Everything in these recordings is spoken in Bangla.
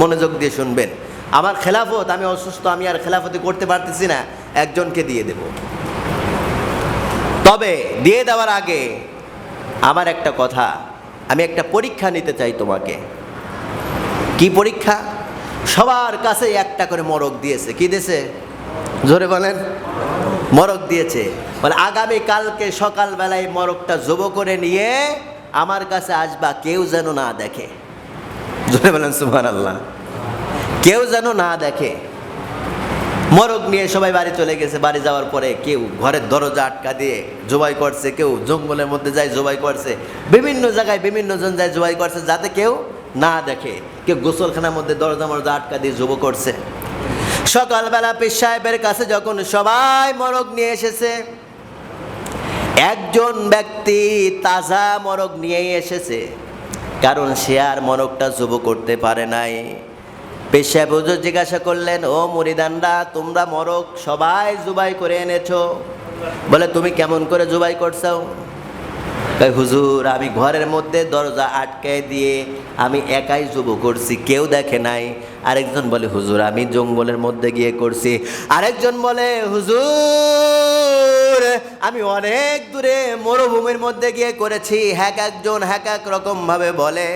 মনোযোগ দিয়ে শুনবেন। আমার খেলাফত আমি অসুস্থ আমি আর খেলাফতি করতে পারতেছি না একজনকে দিয়ে দেব। তবে দিয়ে দেওয়ার আগে আমার একটা কথা আমি একটা পরীক্ষা নিতে চাই তোমাকে। কি পরীক্ষা? সবার কাছে একটা করে মরক দিয়েছে। কি দিয়েছে? জোরে বলেন। মরক দিয়েছে। বলে আগামী কালকে সকালবেলায় মরকটা জব করে নিয়ে আমার কাছে আসবা কেউ যেন না দেখে। জোরে বলেন সুহান আল্লাহ কেউ যেন না দেখে, মরক নিয়ে সবাই বাড়ি চলে গেছে, বাড়ি যাওয়ার পরে কেউ ঘরের দরজা আটকা দিয়ে জবাই করছে, কেউ জঙ্গলের মধ্যে যায় জবাই করছে, বিভিন্ন জায়গায় বিভিন্ন জন যায় জবাই করছে, যাতে কেউ না দেখে, কেউ গোসলখানার মধ্যে দরজা মরজা আটকা দিয়ে জব করছে। সকালবেলা পীর সাহেবের কাছে যখন সবাই মরক নিয়ে এসেছে, একজন ব্যক্তি তাজা মরক নিয়ে এসেছে কারণ সে আর মরকটা জব করতে পারে নাই। পেশায় বুজুর জিজ্ঞাসা করলেন, ও মুরিদানরা তোমরা মরক সবাই জুবাই করে এনেছো? বলে, তুমি কেমন করে জুবাই করছ হুজুর, আমি ঘরের মধ্যে দরজা আটকে দিয়ে আমি একাই জুবো করছি, কেউ দেখে নাই। আরেকজন বলে, হুজুর, আমি জঙ্গলের মধ্যে গিয়ে করছি। আরেকজন বলে, হুজুর আমি অনেক দূরে মরুভূমির মধ্যে গিয়ে করেছি হ্যাক একজন এক রকম ভাবে বলে।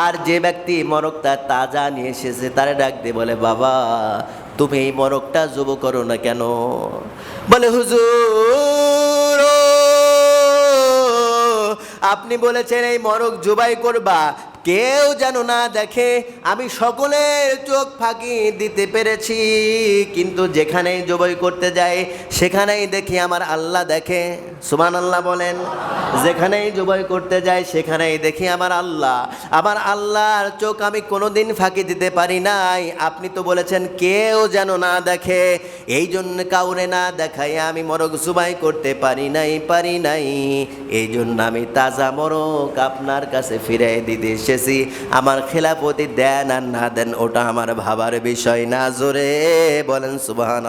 আর যে ব্যক্তি মরকটা তাজা নিয়ে এসেছে, তারে ডাক দিয়ে বলে, বাবা, তুমি এই মরকটা জুবো করো না কেন? বলে, হুজুর আপনি বলেছেন এই মরক জুবাই করবা কেউ যেন না দেখে, আমি সকলের চোখ ফাঁকি দিতে পেরেছি। কিন্তু যেখানেই জবাই করতে যাই, সেখানেই দেখি আমার আল্লাহ দেখে। সুমান আল্লাহ বলেন, যেখানেই জবাই করতে যাই, সেখানেই দেখি আমার আল্লাহ। আমার আল্লাহর চোখ আমি কোনোদিন ফাঁকি দিতে পারি নাই। আপনি তো বলেছেন, কেউ যেন না দেখে। এই জন্য কাউরে না দেখাই আমি মরক জুবাই করতে পারি নাই পারি নাই। এই জন্য আমি তাজা মরক আপনার কাছে ফিরাই দিতে এসেছি আমার খেলাপতি দেন আর না দেন, ওটা আমার ভাবার বিষয় না। জোরে বলেন সুবাহান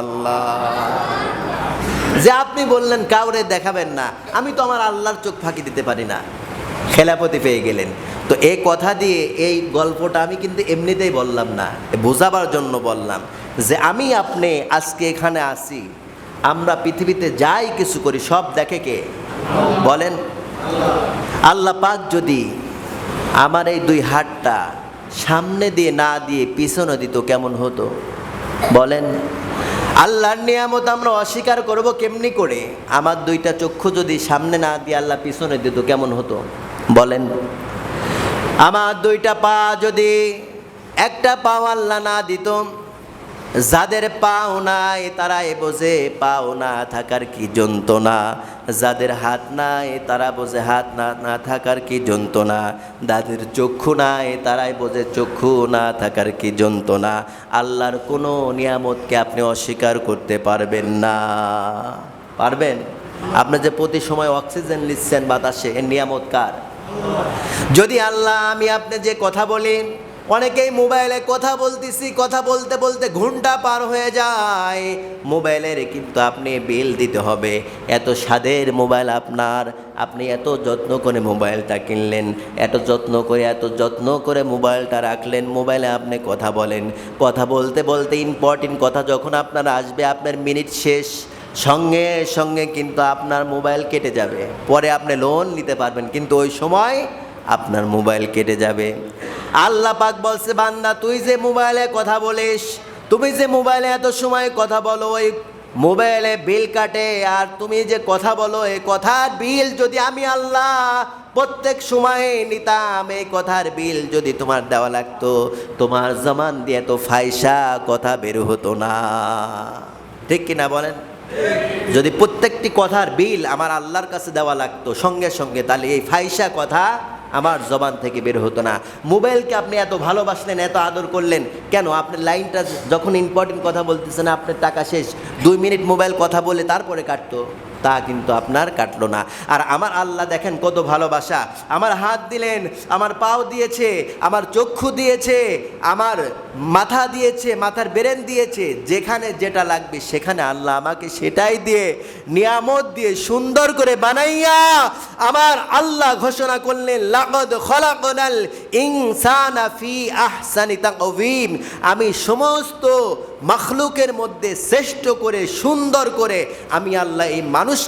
যে আপনি বললেন, কাউরে দেখাবেন না, আমি তো আমার আল্লাহর চোখ ফাঁকি দিতে পারি না। খেলাপতি পেয়ে গেলেন। তো এই কথা দিয়ে এই গল্পটা আমি কিন্তু এমনিতেই বললাম না বোঝাবার জন্য বললাম যে আমি আপনি আজকে এখানে আসি আমরা পৃথিবীতে যাই কিছু করি, সব দেখে কে? বলেন, আল্লাহ পাক যদি আমার এই দুই হাতটা সামনে দিয়ে না দিয়ে পিছনে দিত কেমন হতো? বলেন, আল্লাহর নিয়ামত আমরা অস্বীকার করব কেমনি করে? আমার দুইটা চক্ষু যদি সামনে না দিয়ে আল্লাহ পিছনে দিত কেমন হতো? বলেন, আমার দুইটা পা যদি একটা পা আল্লাহ না দিত যাদের পাও নাই তারাই বোঝে, পাও না থাকার কি যন্ত্রণা? যাদের হাত নাই তারা বোঝে, হাত না না থাকার কি যন্ত্রণা? যাদের চক্ষু নাই তারাই বোঝে, চক্ষু না থাকার কি যন্ত্রণা? আল্লাহর কোনো নিয়ামতকে আপনি অস্বীকার করতে পারবেন না। পারবেন? আপনি যে প্রতি সময় অক্সিজেন নিচ্ছেন বাতাসে, এর নিয়ামত কার? যদি আল্লাহ আমি আপনি যে কথা বলি অনেকেই মোবাইলে কথা বলতেছি, কথা বলতে বলতে ঘণ্টা পার হয়ে যায়। মোবাইলের কিন্তু আপনি বিল দিতে হবে। এত স্বাদের মোবাইল আপনার, আপনি এত যত্ন করে মোবাইলটা কিনলেন, এত যত্ন করে, এত যত্ন করে মোবাইলটা রাখলেন, মোবাইলে আপনি কথা বলেন। কথা বলতে বলতে ইম্পর্টেন্ট কথা যখন আপনার আসবে, আপনার মিনিট শেষ, সঙ্গে সঙ্গে কিন্তু আপনার মোবাইল কেটে যাবে। পরে আপনি লোন নিতে পারবেন, কিন্তু ওই সময় আপনার মোবাইল কেটে যাবে। আল্লাহ পাক বলছে, বান্দা, তুই যে মোবাইলে কথা বলিস, তুমি যে মোবাইলে এত সময় কথা বলো, ওই মোবাইলে বিল কাটে, আর তুমি যে কথা বলো এই কথার বিল যদি আমি আল্লাহ প্রত্যেক সময়ে নিতাম, এই কথার বিল যদি তোমার দেওয়া লাগতো, তোমার জমান দিয়ে তো ফাইসা কথা বের হতো না। ঠিক কিনা বলেন? যদি প্রত্যেকটি কথার বিল আমার আল্লাহর কাছে দেওয়া লাগতো, সঙ্গে সঙ্গে তাহলে এই ফাইসা কথা আমার জবান থেকে বের হতো না। মোবাইলকে আপনি এত ভালোবাসলেন, এত আদর করলেন, কেন? আপনার লাইনটা যখন ইম্পর্টেন্ট কথা বলতেছেন, আপনার টাকা শেষ। দুই মিনিট মোবাইল কথা বলে তারপরে কাটতো। তা কিন্তু আপনার কাটলো না। আর আমার আল্লাহ দেখেন কত ভালোবাসা। আমার হাত দিলেন, আমার পাও দিয়েছে, আমার চক্ষু দিয়েছে, আমার মাথা দিয়েছে, মাথার বেরেন দিয়েছে, যেখানে যেটা লাগবে সেখানে আল্লাহ আমাকে সেটাই দিয়ে, নিয়ামত দিয়ে সুন্দর করে বানাইয়া আমার আল্লাহ ঘোষণা করলেন লাগদ খলাকনাল ইনসানা ফি আহসানি তাকওয়িম। আমি সমস্ত মখলুকের মধ্যে শ্রেষ্ঠ করে, সুন্দর করে আমি আল্লাহ এই মানুষ